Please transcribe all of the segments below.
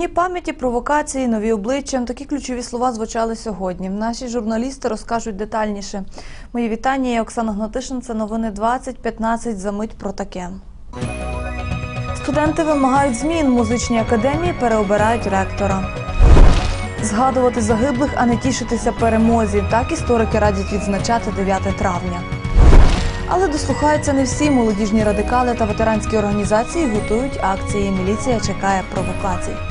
Дні пам'яті, провокації, нові обличчя. Такі ключові слова звучали сьогодні. Наші журналісти розкажуть детальніше. Мої вітання. Я Оксана Гнатишин. Це новини 20.15. Замить про таке. Студенти вимагають змін. в Музичній академії переобирають ректора. Згадувати загиблих, а не тішитися перемозі. Так історики радять відзначати 9 травня. Але дослухаються не всі молодіжні радикали та ветеранські організації готують акції. Міліція чекає провокацій.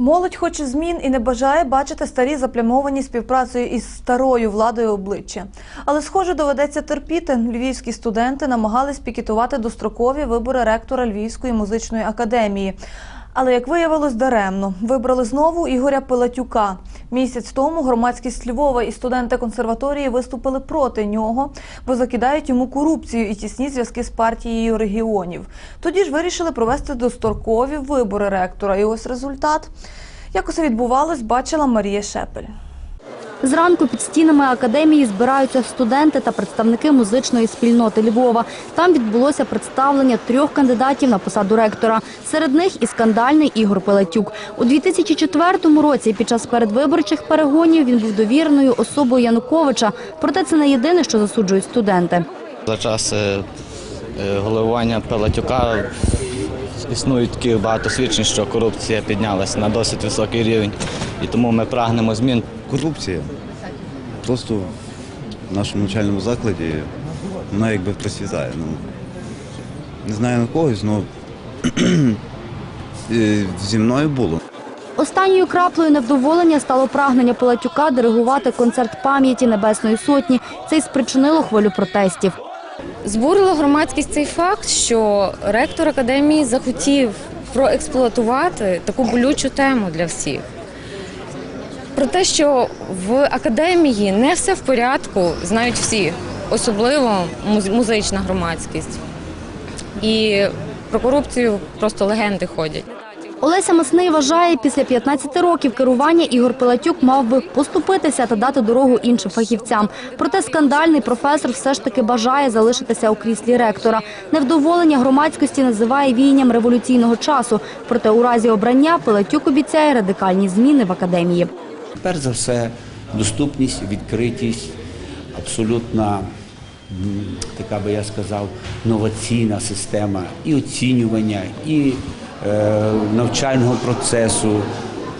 Молодь хоче змін і не бажає бачити старі заплямовані співпрацею із старою владою обличчя. Але, схоже, доведеться терпіти. Львівські студенти намагались пікетувати дострокові вибори ректора Львівської музичної академії. Але як виявилось, даремно вибрали знову Ігоря Пилатюка. Місяць тому громадськість Львова і студенти консерваторії виступили проти нього, бо закидають йому корупцію і тісні зв'язки з партією регіонів. Тоді ж вирішили провести досторкові вибори ректора. І ось результат. Як усе відбувалось, бачила Марія Шепель. Зранку під стінами академії збираються студенти та представники музичної спільноти Львова. Там відбулося представлення трьох кандидатів на посаду ректора. Серед них і скандальний Ігор Пелетюк. У 2004 році під час передвиборчих перегонів він був довіреною особою Януковича. Проте це не єдине, що засуджують студенти. За час е, е, головування Пелатюка існує такі багато свідчень, що корупція піднялася на досить високий рівень. І тому ми прагнемо змін. Корупція. Просто в нашому навчальному закладі вона якби процвітає. Ну, не знаю на когось, але зі мною було. Останньою краплею невдоволення стало прагнення Пелетюка диригувати концерт пам'яті Небесної Сотні. Це й спричинило хвилю протестів. Збурило громадськість цей факт, що ректор академії захотів проексплуатувати таку болючу тему для всіх. Про те, що в академії не все в порядку, знають всі, особливо муз- музична громадськість. І про корупцію просто легенди ходять. Олеся Масний вважає, після 15 років керування Ігор Пилатюк мав би поступитися та дати дорогу іншим фахівцям. Проте скандальний професор все ж таки бажає залишитися у кріслі ректора. Невдоволення громадськості називає війням революційного часу. Проте у разі обрання Пилатюк обіцяє радикальні зміни в академії. Перш за все, доступність, відкритість, абсолютна, така би я сказав, новаційна система і оцінювання, і навчального процесу.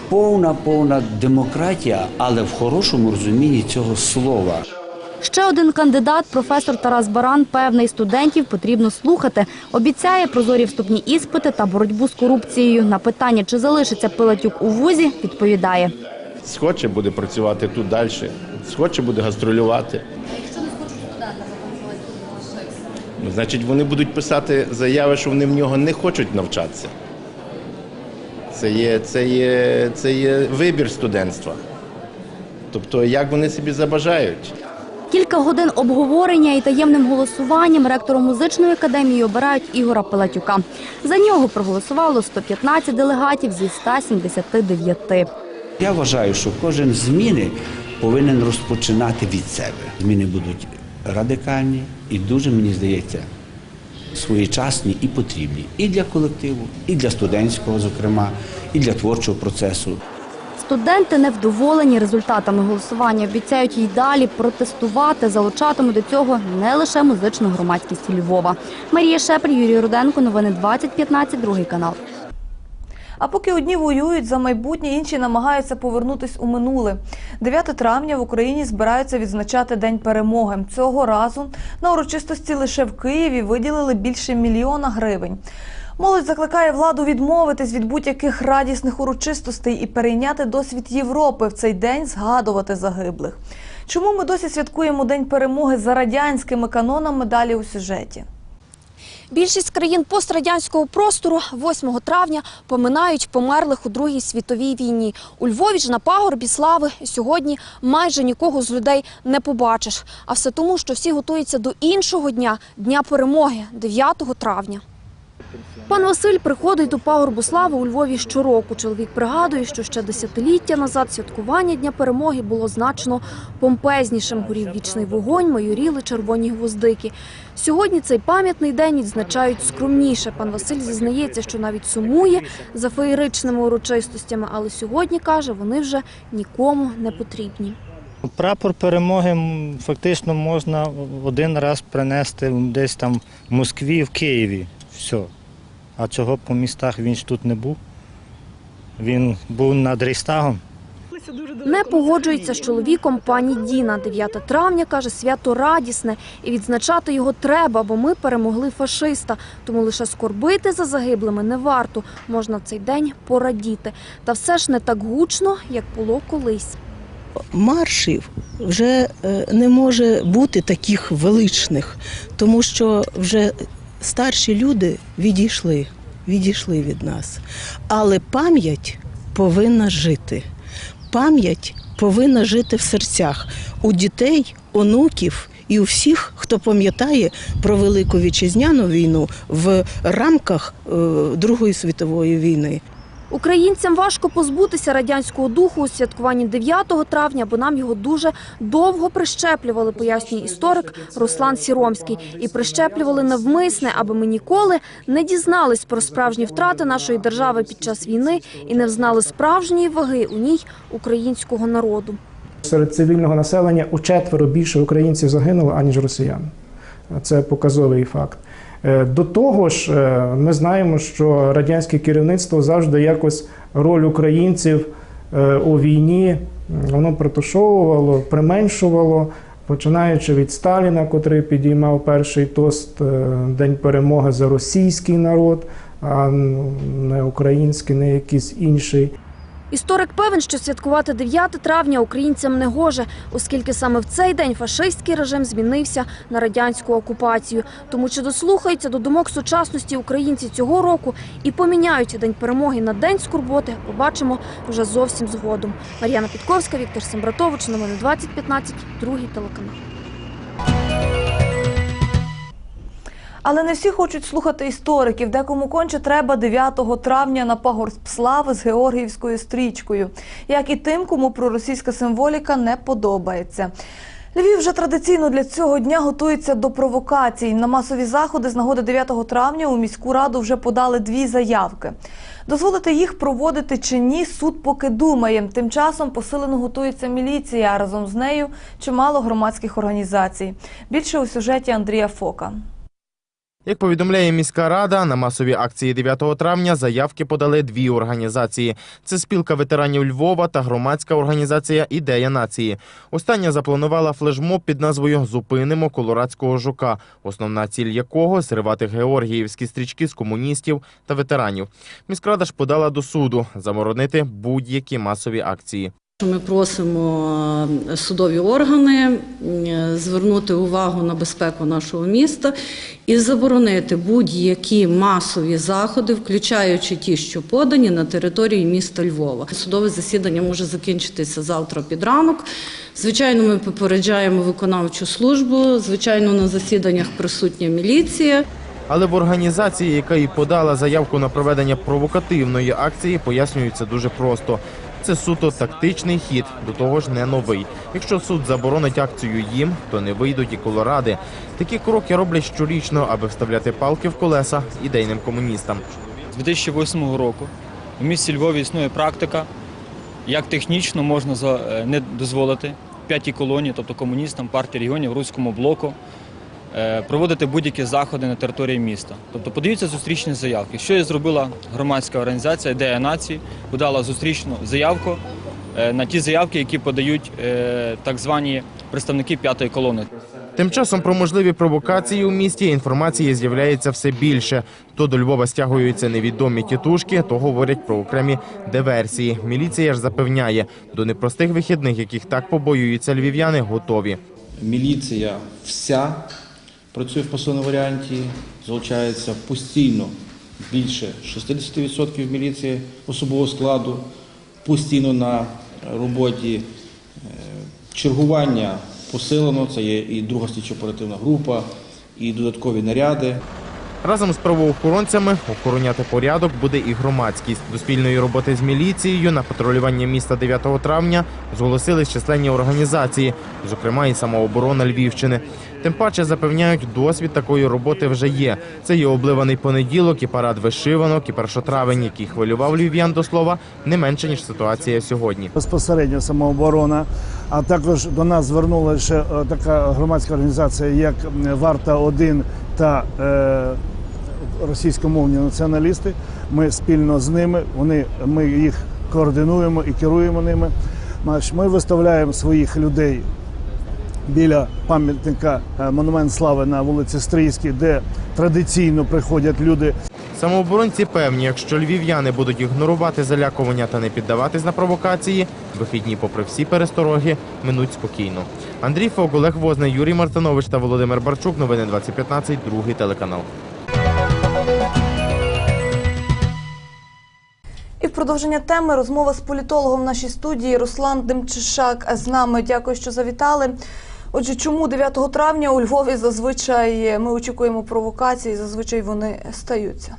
Повна, повна демократія, але в хорошому розумінні цього слова. Ще один кандидат, професор Тарас Баран, певний студентів потрібно слухати. Обіцяє прозорі вступні іспити та боротьбу з корупцією. На питання, чи залишиться Пилатюк у вузі, відповідає. Схоче буде працювати тут далі, схоче буде гастролювати. Ну, значить, вони будуть писати заяви, що вони в нього не хочуть навчатися. Це є, це є, це є вибір студентства. Тобто, як вони собі забажають. Кілька годин обговорення і таємним голосуванням ректором музичної академії обирають Ігора Пилатюка. За нього проголосувало 115 делегатів зі 179. Я вважаю, що кожен зміни повинен розпочинати від себе. Зміни будуть радикальні і дуже, мені здається, своєчасні і потрібні і для колективу, і для студентського, зокрема, і для творчого процесу. Студенти невдоволені результатами голосування. Обіцяють й далі протестувати. Залучатимуть до цього не лише музичну громадськість Львова. Марія Шепель, Юрій Руденко. Новини 2015, другий канал. А поки одні воюють за майбутнє, інші намагаються повернутись у минуле. 9 травня в Україні збираються відзначати День перемоги. Цього разу на урочистості лише в Києві виділили більше мільйона гривень. Молодь закликає владу відмовитись від будь-яких радісних урочистостей і перейняти досвід Європи в цей день згадувати загиблих. Чому ми досі святкуємо День перемоги за радянськими канонами далі у сюжеті? Більшість країн пострадянського простору 8 травня поминають померлих у Другій світовій війні. У Львові ж на пагорбі слави сьогодні майже нікого з людей не побачиш. А все тому, що всі готуються до іншого дня Дня перемоги 9 травня. Пан Василь приходить до пагорбу слави у Львові щороку. Чоловік пригадує, що ще десятиліття назад святкування Дня перемоги було значно помпезнішим. Горів вічний вогонь, майоріли червоні гвоздики. Сьогодні цей пам'ятний день відзначають скромніше. Пан Василь зізнається, що навіть сумує за феєричними урочистостями, але сьогодні каже, вони вже нікому не потрібні. Прапор перемоги фактично можна один раз принести десь там в Москві, в Києві. Все. А чого по містах він ж тут не був? Він був над Рейстагом. Не погоджується з чоловіком пані Діна. 9 травня каже, свято радісне, і відзначати його треба, бо ми перемогли фашиста. Тому лише скорбити за загиблими не варто. Можна в цей день порадіти. Та все ж не так гучно, як було колись. маршів вже е, не може бути таких величних, тому що вже старші люди відійшли, відійшли від нас. Але пам'ять повинна жити. Пам'ять повинна жити в серцях у дітей, онуків і у всіх, хто пам'ятає про Велику Вітчизняну війну в рамках е, Другої світової війни. Українцям важко позбутися радянського духу у святкуванні 9 травня, бо нам його дуже довго прищеплювали, пояснює історик Руслан Сіромський. І прищеплювали навмисне, аби ми ніколи не дізнались про справжні втрати нашої держави під час війни і не взнали справжньої ваги у ній українського народу. Серед цивільного населення у четверо більше українців загинуло, аніж росіян. Це показовий факт. Е, До того ж, е, ми знаємо, що радянське керівництво завжди якось роль українців е, у війні воно притушовувало, применшувало, починаючи від Сталіна, котрий підіймав перший тост День перемоги за російський народ, а ну, не український, не якийсь інший. Історик певен, що святкувати 9 травня українцям не гоже, оскільки саме в цей день фашистський режим змінився на радянську окупацію. Тому чи дослухаються до думок сучасності українці цього року і поміняють день перемоги на день скорботи, побачимо вже зовсім згодом. Мар'яна Підковська, Віктор Сембратович, новини 2015, другий телеканал. Але не всі хочуть слухати істориків, декому конче треба 9 травня на пагорб слави з Георгіївською стрічкою, як і тим, кому проросійська символіка не подобається. Львів вже традиційно для цього дня готується до провокацій. На масові заходи з нагоди 9 травня у міську раду вже подали дві заявки. Дозволити їх проводити чи ні, суд поки думає. Тим часом посилено готується міліція, а разом з нею чимало громадських організацій. Більше у сюжеті Андрія Фока. Як повідомляє міська рада, на масові акції 9 травня заявки подали дві організації: це спілка ветеранів Львова та громадська організація Ідея нації. Остання запланувала флешмоб під назвою Зупинимо колорадського жука, основна ціль якого зривати георгіївські стрічки з комуністів та ветеранів. Міськрада ж подала до суду заборонити будь-які масові акції. Ми просимо е, судові органи е, звернути увагу на безпеку нашого міста і заборонити будь-які масові заходи, включаючи ті, що подані на території міста Львова. Судове засідання може закінчитися завтра під ранок. Звичайно, ми попереджаємо виконавчу службу. Звичайно, на засіданнях присутня міліція. Але в організації, яка і подала заявку на проведення провокативної акції, пояснюється дуже просто. Це суто тактичний хід, до того ж не новий. Якщо суд заборонить акцію їм, то не вийдуть і колоради. Такі кроки роблять щорічно, аби вставляти палки в колеса ідейним комуністам. З 2008 року у місті Львові існує практика, як технічно можна е, не дозволити п'ятій колонії, тобто комуністам, партії регіонів, руському блоку, проводити будь-які заходи на території міста. Тобто подаються зустрічні заявки. Що і зробила громадська організація Ідея нації, подала зустрічну заявку е, на ті заявки, які подають е, так звані представники п'ятої колони. Тим часом про можливі провокації у місті інформації з'являється все більше. То до Львова стягуються невідомі тітушки, то говорять про окремі диверсії. Міліція ж запевняє, до непростих вихідних, яких так побоюються львів'яни, готові. Міліція вся працює в посильному варіанті, залучається постійно більше 60% міліції особового складу, постійно на роботі е, чергування посилено, це є і друга слідчо-оперативна група, і додаткові наряди. Разом з правоохоронцями охороняти порядок буде і громадськість. До спільної роботи з міліцією на патрулювання міста 9 травня зголосились численні організації, зокрема і самооборона Львівщини. Тим паче запевняють, досвід такої роботи вже є. Це і обливаний понеділок, і парад вишиванок, і першотравень, який хвилював львів'ян до слова, не менше ніж ситуація сьогодні. безпосередньо самооборона. А також до нас звернулася е, така громадська організація, як Варта 1 та е, російськомовні націоналісти. Ми спільно з ними, вони, ми їх координуємо і керуємо ними. Ми виставляємо своїх людей біля пам'ятника е, Монумент Слави на вулиці Стрийській, де традиційно приходять люди Самооборонці певні, якщо львів'яни будуть ігнорувати залякування та не піддаватись на провокації, вихідні, попри всі перестороги, минуть спокійно. Андрій Фок, Олег Возний, Юрій Мартинович та Володимир Барчук. Новини 2015, другий телеканал. І в продовження теми розмова з політологом в нашій студії Руслан Демчишак з нами. Дякую, що завітали. Отже, чому 9 травня у Львові зазвичай ми очікуємо провокації, зазвичай вони стаються?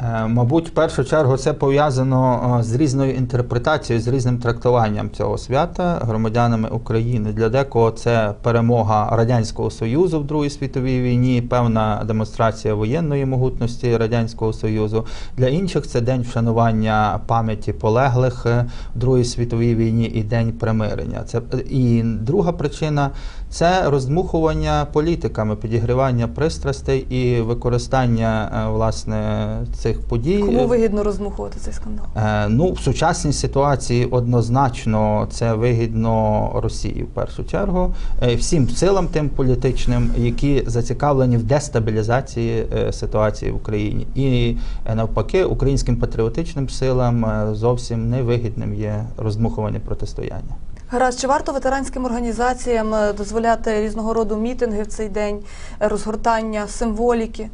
Е, Мабуть, в першу чергу це пов'язано е, з різною інтерпретацією, з різним трактуванням цього свята громадянами України. Для декого це перемога Радянського Союзу в Другій світовій війні, певна демонстрація воєнної могутності Радянського Союзу. Для інших це день вшанування пам'яті полеглих е, в Другій світовій війні і день примирення. Це і друга причина це роздмухування політиками, підігрівання пристрастей і використання власне цих подій. Кому вигідно розмухувати цей скандал? Е, Ну, в сучасній ситуації однозначно це вигідно Росії в першу чергу, Е, всім силам тим політичним, які зацікавлені в дестабілізації е, ситуації в Україні, і е, навпаки, українським патріотичним силам е, зовсім невигідним є роздмухування протистояння. Гаразд, чи варто ветеранським організаціям е, дозволяти різного роду мітинги в цей день, розгортання символіки?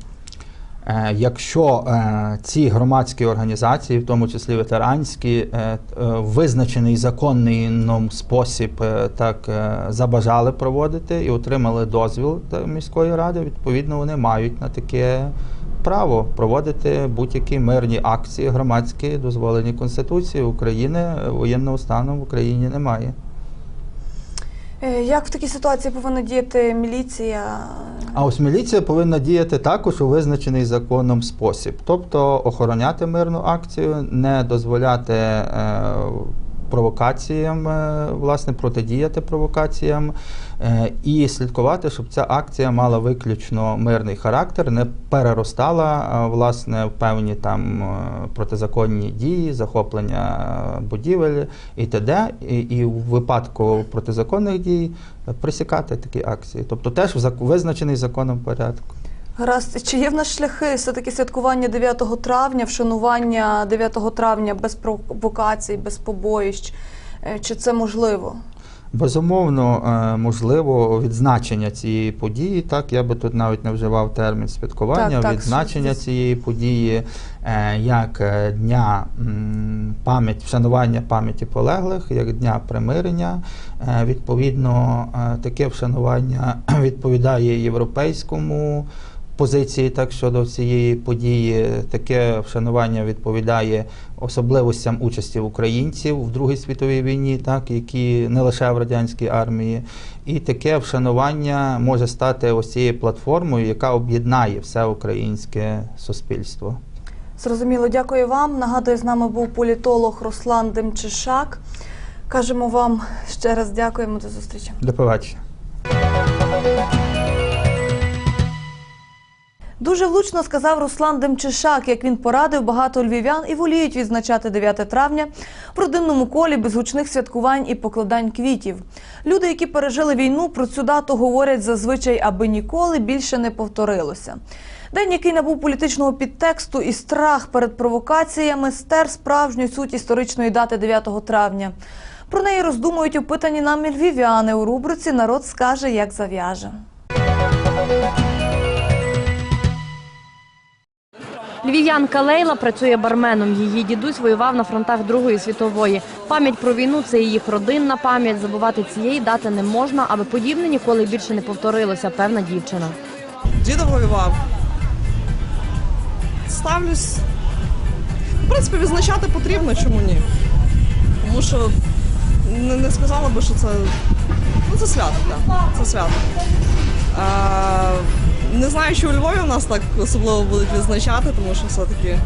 Е, Якщо е, ці громадські організації, в тому числі ветеранські, е, визначений законний ном спосіб так забажали проводити і отримали дозвіл міської ради, відповідно вони мають на таке право проводити будь-які мирні акції громадські, дозволені Конституцією України. Воєнного стану в Україні немає. Е, Як в такій ситуації повинна діяти міліція? А ось міліція повинна діяти також у визначений законом спосіб, тобто охороняти мирну акцію, не дозволяти е, провокаціям, власне, протидіяти провокаціям е, і слідкувати, щоб ця акція мала виключно мирний характер, не переростала е, власне в певні там е, протизаконні дії, захоплення будівель і т.д. І, і в випадку протизаконних дій присікати такі акції, тобто теж в визначений законом порядку. Гаразд, чи є в нас шляхи все-таки святкування 9 травня, вшанування 9 травня без провокацій, без побоїщ? Е, Чи це можливо? Безумовно, е, можливо, відзначення цієї події. Так, я би тут навіть не вживав термін святкування, Так, так, відзначення що- цієї події е, як дня пам'ять, вшанування пам'яті полеглих, як дня примирення. Відповідно, таке вшанування відповідає європейському. Позиції так щодо цієї події, таке вшанування відповідає особливостям участі українців в Другій світовій війні, так які не лише в радянській армії, і таке вшанування може стати ось цією платформою, яка об'єднає все українське суспільство. Зрозуміло, дякую вам. Нагадую, з нами був політолог Руслан Демчишак. Кажемо вам ще раз дякуємо до зустрічі. До побачення. Дуже влучно сказав Руслан Демчишак, як він порадив багато львів'ян і воліють відзначати 9 травня в родинному колі без гучних святкувань і покладань квітів. Люди, які пережили війну, про цю дату говорять зазвичай, аби ніколи більше не повторилося. День, який набув політичного підтексту і страх перед провокаціями, стер справжню суть історичної дати 9 травня. Про неї роздумують опитані нами львів'яни у рубриці Народ скаже, як зав'яже. Львів'янка Лейла працює барменом. Її дідусь воював на фронтах Другої світової. Пам'ять про війну це їх родинна пам'ять. Забувати цієї дати не можна, аби подібне ніколи більше не повторилося. Певна дівчина. Дідо воював. ставлюсь. В принципі, відзначати потрібно, чому ні. Тому що не, не сказала би, що це. Ну, це свято, так. Це свято. А, не знаю, що у Львові у нас так особливо будуть відзначати, тому що все-таки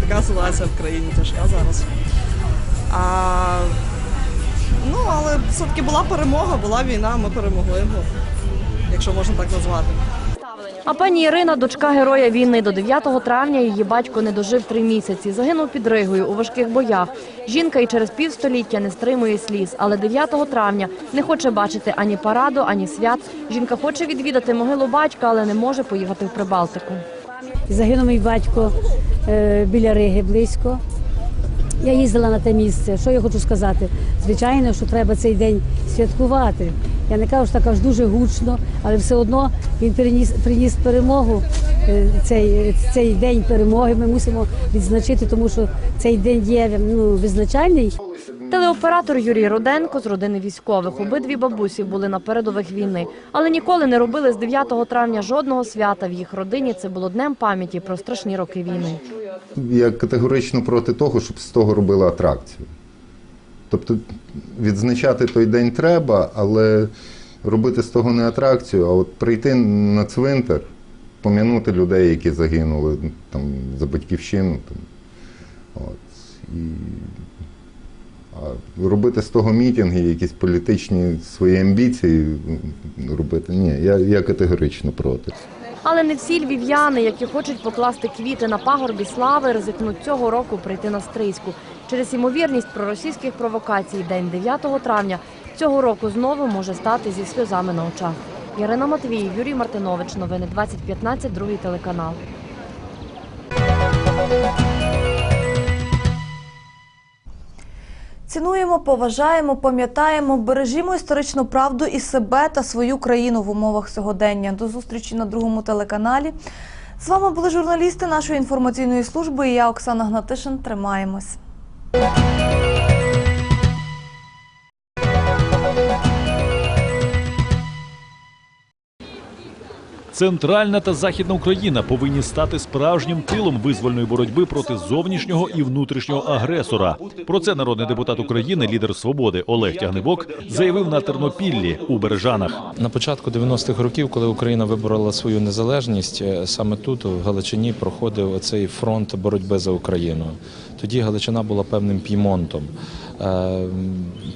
така ситуація в країні тяжка зараз. А, ну, але все-таки була перемога, була війна, ми перемогли, якщо можна так назвати. А пані Ірина, дочка героя війни, до 9 травня її батько не дожив три місяці. Загинув під Ригою у важких боях. Жінка і через півстоліття не стримує сліз, але 9 травня не хоче бачити ані параду, ані свят. Жінка хоче відвідати могилу батька, але не може поїхати в Прибалтику. Загинув мій батько е, біля Риги близько. Я їздила на те місце. Що я хочу сказати? Звичайно, що треба цей день святкувати. Я не кажу, що так аж дуже гучно, але все одно він приніс, приніс перемогу. е, Цей, цей день перемоги ми мусимо відзначити, тому що цей день є ну, визначальний. Телеоператор Юрій Руденко з родини військових. Обидві бабусі були на передових війни, але ніколи не робили з 9 травня жодного свята в їх родині. Це було днем пам'яті про страшні роки війни. Я категорично проти того, щоб з того робили атракцію. Тобто відзначати той день треба, але робити з того не атракцію, а от прийти на цвинтар, пом'янути людей, які загинули там, за батьківщину. Там, от, і, а робити з того мітинги, якісь політичні свої амбіції робити. Ні, я, я категорично проти. Але не всі львів'яни, які хочуть покласти квіти на пагорбі слави, ризикнуть цього року прийти на стрийську. Через ймовірність проросійських провокацій день 9 травня цього року знову може стати зі сльозами на очах. Ярина Матвій, Юрій Мартинович. Новини 2015, другий телеканал. Цінуємо, поважаємо, пам'ятаємо, бережімо історичну правду і себе та свою країну в умовах сьогодення. До зустрічі на другому телеканалі. З вами були журналісти нашої інформаційної служби. І я, Оксана Гнатишин. Тримаємось. Música Центральна та західна Україна повинні стати справжнім тилом визвольної боротьби проти зовнішнього і внутрішнього агресора. Про це народний депутат України, лідер свободи Олег Тягнебок, заявив на Тернопіллі у Бережанах. На початку 90-х років, коли Україна виборола свою незалежність, е, саме тут, в Галичині, проходив цей фронт боротьби за Україну. Тоді Галичина була певним піймонтом. Е,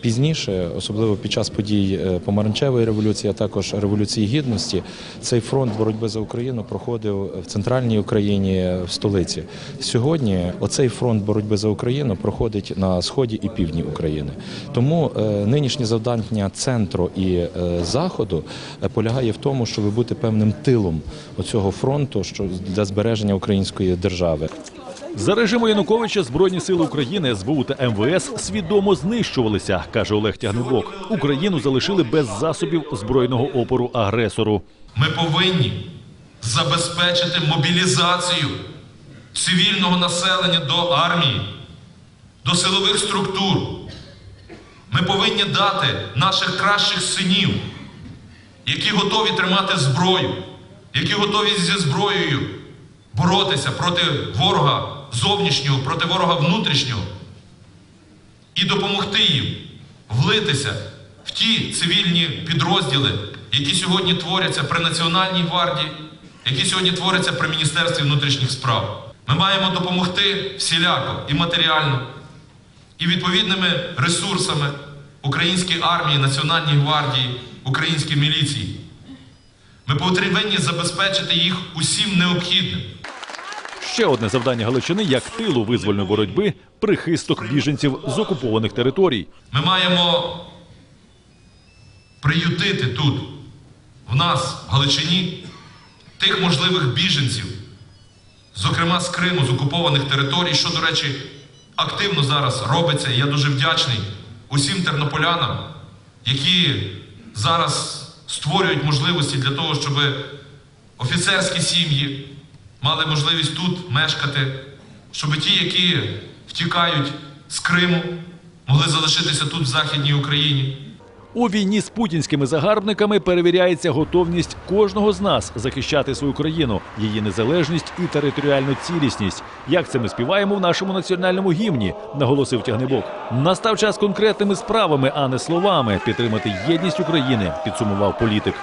Пізніше, особливо під час подій е, помаранчевої революції, а також революції гідності, цей фронт боротьби за Україну проходив в центральній Україні, в столиці. Сьогодні оцей фронт боротьби за Україну проходить на сході і півдні України. Тому е, нинішнє завдання центру і е, заходу е, полягає в тому, щоб бути певним тилом оцього фронту, що для збереження української держави. За режиму Януковича Збройні сили України, СБУ та МВС свідомо знищувалися, каже Олег Тягнебок. Україну залишили без засобів збройного опору агресору. Ми повинні забезпечити мобілізацію цивільного населення до армії, до силових структур. Ми повинні дати наших кращих синів, які готові тримати зброю, які готові зі зброєю боротися проти ворога зовнішнього, проти ворога внутрішнього і допомогти їм влитися в ті цивільні підрозділи, які сьогодні творяться при Національній гвардії, які сьогодні творяться при Міністерстві внутрішніх справ. Ми маємо допомогти всіляко і матеріально, і відповідними ресурсами українській армії, Національній гвардії, українській міліції. Ми повинні забезпечити їх усім необхідним. Ще одне завдання Галичини як тилу визвольної боротьби прихисток біженців з окупованих територій. Ми маємо приютити тут, в нас, в Галичині, тих можливих біженців, зокрема з Криму, з окупованих територій, що, до речі, активно зараз робиться. Я дуже вдячний усім тернополянам, які зараз створюють можливості для того, щоб офіцерські сім'ї мали можливість тут мешкати, щоб ті, які втікають з Криму, могли залишитися тут, в Західній Україні. У війні з путінськими загарбниками перевіряється готовність кожного з нас захищати свою країну, її незалежність і територіальну цілісність. Як це ми співаємо в нашому національному гімні, наголосив тягнебок. Настав час конкретними справами, а не словами, підтримати єдність України, підсумував політик.